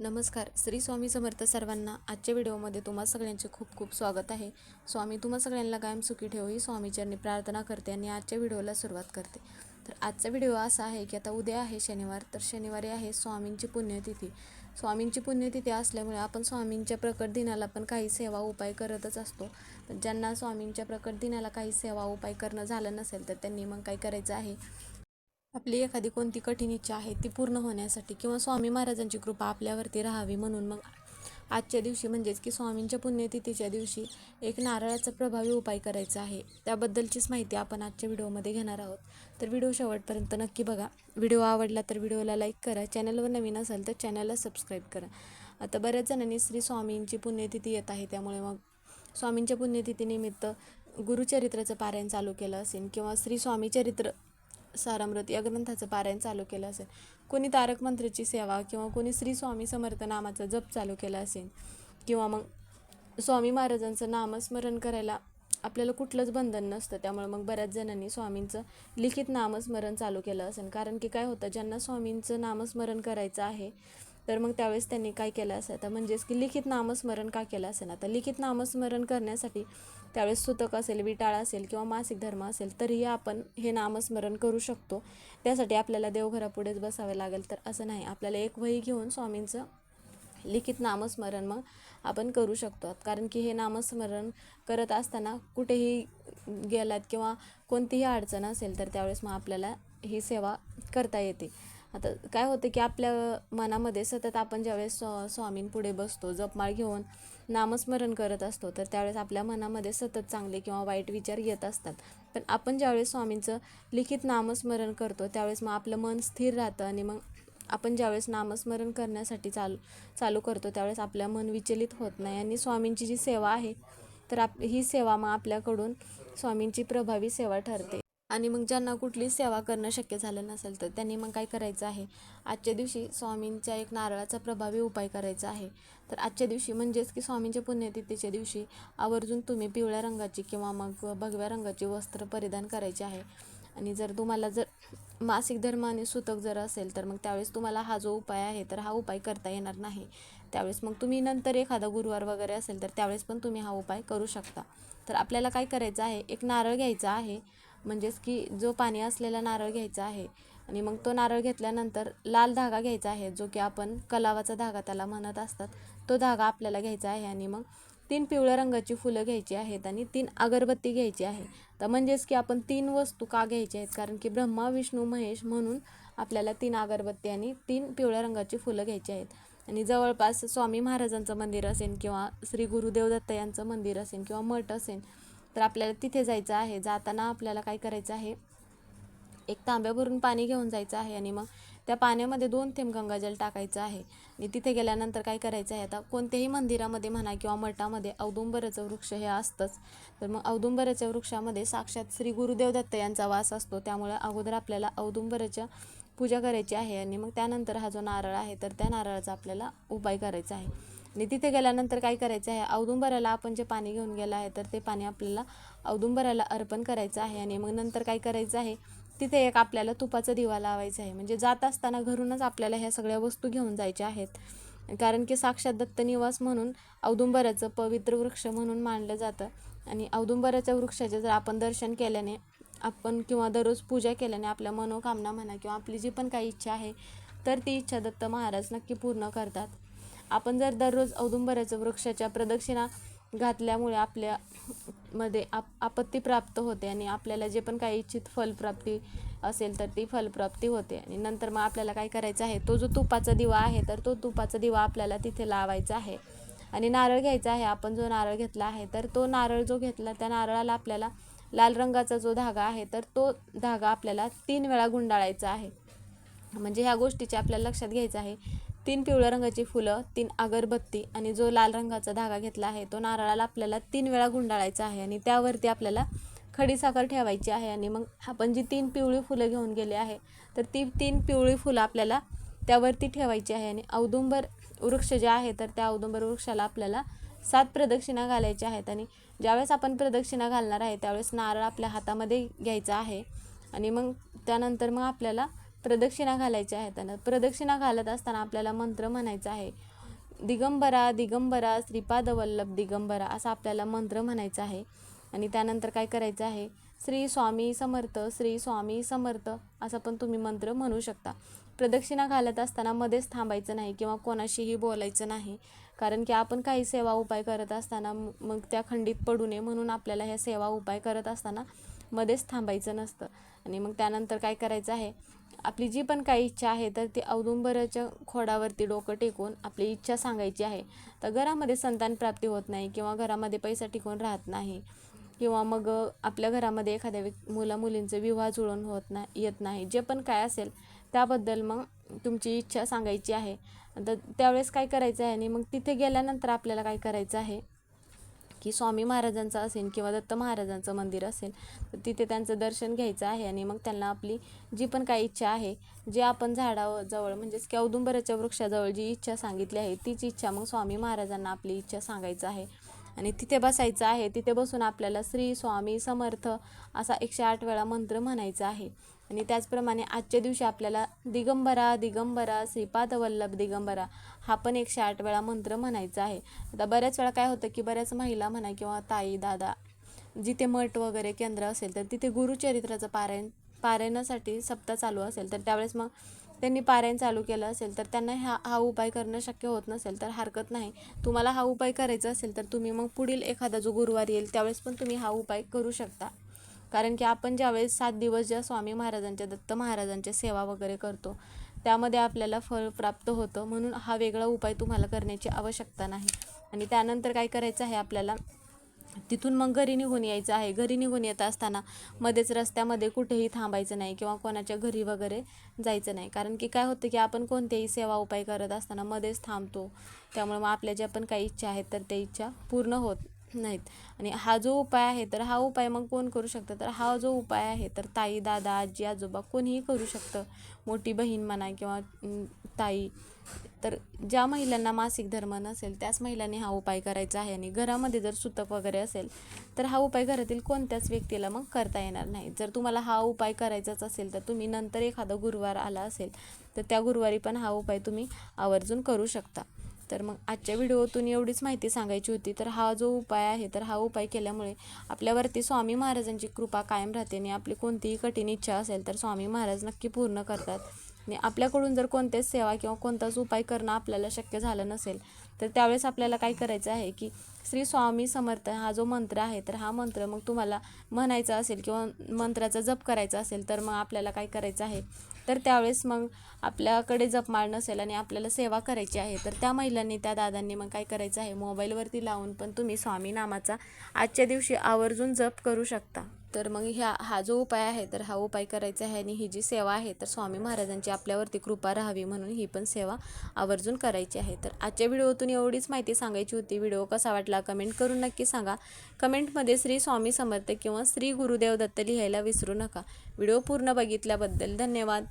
नमस्कार. श्री स्वामी समर्थ सर्वांना आजच्या व्हिडिओमध्ये तुम्हा सगळ्यांचे खूप खूप स्वागत आहे. स्वामी तुम्हा सगळ्यांना कायम सुखी ठेवू ही स्वामीचरणी प्रार्थना करते आणि आजच्या व्हिडिओला सुरुवात करते. तर आजचा व्हिडिओ असा आहे की आता उद्या आहे शनिवार तर शनिवारी आहे स्वामींची पुण्यतिथी. स्वामींची पुण्यतिथी असल्यामुळे आपण स्वामींच्या प्रकट दिनाला पण काही सेवा उपाय करतच असतो. ज्यांना स्वामींच्या प्रकट दिनाला काही सेवा उपाय करणं झालं नसेल तर त्यांनी मग काय करायचं आहे? आपली एखादी कोणती कठीण इच्छा आहे ती पूर्ण होण्यासाठी किंवा स्वामी महाराजांची कृपा आपल्यावरती राहावी म्हणून मग आजच्या दिवशी म्हणजेच की स्वामींच्या पुण्यतिथीच्या दिवशी एक नारळाचा प्रभावी उपाय करायचा आहे. त्याबद्दलचीच माहिती आपण आजच्या व्हिडिओमध्ये घेणार आहोत. तर व्हिडिओ शेवटपर्यंत नक्की बघा. व्हिडिओ आवडला तर व्हिडिओला लाईक करा. चॅनलवर नवीन असाल तर चॅनलला सबस्क्राईब करा. आता बऱ्याच जणांनी श्री स्वामींची पुण्यतिथी येत आहे त्यामुळे मग स्वामींच्या पुण्यतिथीनिमित्त गुरुचरित्राचं पारायण चालू केलं असेल किंवा श्री स्वामी चरित्र सारामृत या ग्रंथाचं पारायण चालू केलं असेल. कोणी तारक मंत्राची सेवा किंवा कोणी श्री स्वामी समर्थ नामाचा जप चालू केला असेल किंवा मग स्वामी महाराजांचं नामस्मरण करायला आपल्याला कुठलंच बंधन नसतं. त्यामुळे मग बऱ्याच जणांनी स्वामींचं लिखित नामस्मरण चालू केलं असेल. कारण की काय होतं ज्यांना स्वामींचं नामस्मरण करायचं आहे तर मग त्यावेळेस त्यांनी काय केलं असेल तर म्हणजेच की लिखित नामस्मरण का केलं असेल आता लिखित नामस्मरण करण्यासाठी त्यावेळेस सुतक असेल विटाळ असेल किंवा मासिक धर्म असेल तरीही आपण हे नामस्मरण करू शकतो. त्यासाठी आपल्याला देवघरापुढेच बसावे लागेल तर असं नाही. आपल्याला एक वही घेऊन स्वामींचं लिखित नामस्मरण मग आपण करू शकतो. कारण की हे नामस्मरण करत असताना कुठेही गेलात किंवा कोणतीही अडचण असेल तर त्यावेळेस मग आपल्याला ही सेवा करता येते. आता काय होतं की आपल्या मनामध्ये सतत आपण ज्यावेळेस स्व स्वामींपुढे बसतो जपमाळ घेऊन नामस्मरण करत असतो तर त्यावेळेस आपल्या मनामध्ये सतत चांगले किंवा वाईट विचार येत असतात. पण आपण ज्यावेळेस स्वामींचं लिखित नामस्मरण करतो त्यावेळेस मग आपलं मन स्थिर राहतं आणि मग आपण ज्यावेळेस नामस्मरण करण्यासाठी चालू चालू करतो त्यावेळेस आपलं मन विचलित होत नाही. आणि स्वामींची जी सेवा आहे तर आप ही सेवा मग आपल्याकडून स्वामींची प्रभावी सेवा ठरते. आणि मग ज्यांना कुठली सेवा करणं शक्य झालं नसेल तर त्यांनी मग काय करायचं आहे? आजच्या दिवशी स्वामींच्या एक नारळाचा प्रभावी उपाय करायचा आहे. तर आजच्या दिवशी म्हणजेच की स्वामींच्या पुण्यतिथीच्या दिवशी आवर्जून तुम्ही पिवळ्या रंगाची किंवा मग भगव्या रंगाची वस्त्र परिधान करायचे आहे. आणि जर तुम्हाला जर मासिक धर्म आणि सुतक जर असेल तर मग त्यावेळेस तुम्हाला हा जो उपाय आहे तर हा उपाय करता येणार नाही. त्यावेळेस मग तुम्ही नंतर एखादा गुरुवार वगैरे असेल तर त्यावेळेस पण तुम्ही हा उपाय करू शकता. तर आपल्याला काय करायचं आहे? एक नारळ घ्यायचा आहे. म्हणजेच की जो पाणी असलेला नारळ घ्यायचा आहे आणि मग तो नारळ घेतल्यानंतर लाल धागा घ्यायचा आहे जो की आपण कलावाचा धागा त्याला म्हणत असतात तो धागा आपल्याला घ्यायचा आहे आणि मग तीन पिवळ्या रंगाची फुलं घ्यायची आहेत आणि तीन अगरबत्ती घ्यायची आहे. तर म्हणजेच की आपण तीन वस्तू का घ्यायच्या आहेत? कारण की ब्रह्मा विष्णू महेश म्हणून आपल्याला तीन अगरबत्ती आणि तीन पिवळ्या रंगाची फुलं घ्यायची आहेत. आणि जवळपास स्वामी महाराजांचं मंदिर असेल किंवा श्री गुरुदेव दत्त यांचं मंदिर असेल किंवा मठ असेल तर आपल्याला तिथे जायचं आहे. जाताना आपल्याला काय करायचं आहे? एक तांब्या भरून पाणी घेऊन जायचं आहे आणि मग त्या पाण्यामध्ये दोन थेंब गंगाजल टाकायचं आहे. आणि तिथे गेल्यानंतर काय करायचं आहे? आता कोणत्याही मंदिरामध्ये म्हणा किंवा मठामध्ये औदुंबराचं वृक्ष हे असतंच. तर मग औदुंबराच्या वृक्षामध्ये साक्षात श्री गुरुदेव दत्त यांचा वास असतो. त्यामुळे अगोदर आपल्याला औदुंबराच्या पूजा करायची आहे आणि मग त्यानंतर हा जो नारळ आहे तर त्या नारळाचा आपल्याला उपाय करायचा आहे. आणि तिथे गेल्यानंतर काय करायचं आहे? औदुंबराला आपण जे पाणी घेऊन गेलं आहे तर ते पाणी आपल्याला औदुंबराला अर्पण करायचं आहे आणि मग नंतर काय करायचं आहे? तिथे एक आपल्याला तुपाचा दिवा लावायचा आहे. म्हणजे जात असताना घरूनच आपल्याला ह्या सगळ्या वस्तू घेऊन जायच्या आहेत. कारण की साक्षात दत्त निवास म्हणून औदुंबराचं पवित्र वृक्ष म्हणून मानलं जातं. आणि औदुंबराच्या वृक्षाचे जर आपण दर्शन केल्याने आपण किंवा दररोज पूजा केल्याने आपल्या मनोकामना म्हणा किंवा आपली जी पण काही इच्छा आहे तर ती इच्छा दत्त महाराज नक्की पूर्ण करतात. आपण जर दररोज औदुंबराच्या वृक्षाच्या प्रदक्षिणा घातल्यामुळे आपल्या मध्ये आप आपत्ती प्राप्त होते आणि आपल्याला जे पण काही इच्छित फलप्राप्ती असेल तर ती फलप्राप्ती होते. आणि नंतर मग आपल्याला काय करायचं आहे? तो जो तुपाचा दिवा आहे तर तो तुपाचा दिवा आपल्याला तिथे लावायचा आहे. आणि नारळ घ्यायचा आहे. आपण जो नारळ घेतला आहे तर तो नारळ जो घेतला त्या नारळाला आपल्याला लाल रंगाचा जो धागा आहे तर तो धागा आपल्याला तीन वेळा गुंडाळायचा आहे. म्हणजे ह्या गोष्टीचे आपल्याला लक्षात घ्यायचं आहे. तीन पिवळ्या रंगाची फुलं तीन अगरबत्ती आणि जो लाल रंगाचा धागा घेतला आहे तो नारळाला आपल्याला तीन वेळा गुंडाळायचा आहे आणि त्यावरती आपल्याला खडी साखर ठेवायची आहे आणि मग आपण जी तीन पिवळी फुलं घेऊन गेले आहे तर ती तीन पिवळी फुलं आपल्याला त्यावरती ठेवायची आहे आणि औदुंबर वृक्ष जे आहे तर त्या औदुंबर वृक्षाला आपल्याला सात प्रदक्षिणा घालायच्या आहेत आणि ज्यावेळेस आपण प्रदक्षिणा घालणार आहे त्यावेळेस नारळ आपल्या हातामध्ये घ्यायचा आहे आणि मग त्यानंतर मग आपल्याला प्रदक्षिणा घालायच्या आहेत आणि प्रदक्षिणा घालत असताना आपल्याला मंत्र म्हणायचा आहे. दिगंबरा दिगंबरा श्रीपाद वल्लभ दिगंबरा असा आपल्याला मंत्र म्हणायचा आहे. आणि त्यानंतर काय करायचं आहे? श्री स्वामी समर्थ श्री स्वामी समर्थ असं पण तुम्ही मंत्र म्हणू शकता. प्रदक्षिणा घालत असताना मध्येच थांबायचं नाही किंवा कोणाशीही बोलायचं नाही. कारण की आपण काही सेवा उपाय करत असताना मग त्या खंडित पडू नये म्हणून आपल्याला ह्या सेवा उपाय करत असताना मध्येच थांबायचं नसतं. आणि मग त्यानंतर काय करायचं आहे? आपली जी पण काही इच्छा आहे तर ती औदुंबराच्या खोडावरती डोकं टेकून आपली इच्छा सांगायची आहे. तर घरामध्ये संतान प्राप्ती होत नाही किंवा घरामध्ये पैसा टिकून राहत नाही किंवा मग आपल्या घरामध्ये एखाद्या व्यक् मुला मुलींचे विवाह जुळून होत नाही येत नाही. जे पण काय असेल त्याबद्दल मग तुमची इच्छा सांगायची आहे. तर त्यावेळेस काय करायचं आहे आणि मग तिथे गेल्यानंतर आपल्याला काय करायचं आहे? की स्वामी महाराजांचं असेल किंवा दत्त महाराजांचं मंदिर असेल तर तिथे त्यांचं दर्शन घ्यायचं आहे आणि मग त्यांना आपली जी पण काही इच्छा आहे जे आपण झाडाजवळ म्हणजेच की औदुंबराच्या वृक्षाजवळ जी इच्छा सांगितली आहे तीच इच्छा मग स्वामी महाराजांना आपली इच्छा सांगायचं आहे. आणि तिथे बसायचं आहे. तिथे बसून आपल्याला श्री स्वामी समर्थ असा एकशे आठ वेळा मंत्र म्हणायचा आहे. आणि त्याचप्रमाणे आजच्या दिवशी आपल्याला दिगंबरा दिगंबरा श्रीपाद वल्लभ दिगंबरा हा पण एकशे आठ वेळा मंत्र म्हणायचा आहे. आता बऱ्याच वेळा काय होतं की बऱ्याच महिला म्हणा किंवा ताई दादा जिथे मठ वगैरे केंद्र असेल तर तिथे गुरुचरित्राचं पारायण पारायणासाठी सप्ताह चालू असेल तर त्यावेळेस मग त्यांनी पारायण चालू केलं असेल तर त्यांना हा हा उपाय करणं शक्य होत नसेल तर हरकत नाही. तुम्हाला हा उपाय करायचा असेल तर तुम्ही मग पुढील एखादा जो गुरुवार येईल त्यावेळेस पण तुम्ही हा उपाय करू शकता. कारण की आपण ज्यावेळेस सात दिवस ज्या स्वामी महाराजांच्या दत्त महाराजांच्या सेवा वगैरे करतो त्यामध्ये आपल्याला फळ प्राप्त होतं. म्हणून हा वेगळा उपाय तुम्हाला करण्याची आवश्यकता नाही. आणि त्यानंतर काय करायचं आहे आपल्याला तिथून मग घरी निघून यायचं आहे. घरी निघून येत असताना मध्येच रस्त्यामध्ये कुठेही थांबायचं नाही किंवा कोणाच्या घरी वगैरे जायचं नाही. कारण की काय होतं की आपण कोणतेही सेवा उपाय करत असताना मध्येच थांबतो. त्यामुळे मग आपल्या ज्या पण काही इच्छा आहेत तर त्या इच्छा पूर्ण होत नाहीत. आणि हा जो उपाय आहे तर हा उपाय मग कोण करू शकतं? तर हा जो उपाय आहे तर ताई दादा आजी आजोबा कोणीही करू शकतं. मोठी बहीण म्हणा किंवा ताई. तर ज्या महिलांना मासिक धर्म नसेल त्याच महिलांनी हा उपाय करायचा आहे. आणि घरामध्ये जर सुतक वगैरे असेल तर हा उपाय घरातील कोणत्याच व्यक्तीला मग करता येणार नाही. जर तुम्हाला हा उपाय करायचाच असेल तर तुम्ही नंतर एखादा गुरुवार आला असेल तर त्या गुरुवारी पण हा उपाय तुम्ही आवर्जून करू शकता. तर मग आजच्या व्हिडिओतून एवढीच माहिती सांगायची होती. तर हा जो उपाय आहे तर हा उपाय केल्यामुळे आपल्यावरती स्वामी महाराजांची कृपा कायम राहते आणि आपली कोणतीही कठीण इच्छा असेल तर स्वामी महाराज नक्की पूर्ण करतात. आणि आपल्याकडून जर कोणत्याच सेवा किंवा कोणताच उपाय करणं आपल्याला शक्य झालं नसेल तर त्यावेळेस आपल्याला काय करायचं आहे की श्री स्वामी समर्थ हा जो मंत्र आहे तर हा मंत्र मग तुम्हाला म्हणायचा असेल किंवा मंत्राचा जप करायचा असेल तर मग आपल्याला काय करायचं आहे? तर त्यावेळेस मग आपल्याकडे जपमाळ नसेल आणि आपल्याला सेवा करायची आहे तर त्या महिलांनी त्या दादांनी मग काय करायचं आहे? मोबाईलवरती लावून पण तुम्ही स्वामी नामाचा आजच्या दिवशी आवर्जून जप करू शकता. तर मग ह्या हा जो उपाय आहे तर हा उपाय करायचा आहे आणि ही जी सेवा आहे तर स्वामी महाराजांची आपल्यावरती कृपा राहावी म्हणून ही पण सेवा आवर्जून करायची आहे. तर आजच्या व्हिडिओतून एवढीच माहिती सांगायची होती. व्हिडिओ कसा वाटला कमेंट करून नक्की सांगा. कमेंटमध्ये श्री स्वामी समर्थ किंवा श्री गुरुदेव दत्त लिहायला विसरू नका. व्हिडिओ पूर्ण बघितल्याबद्दल धन्यवाद.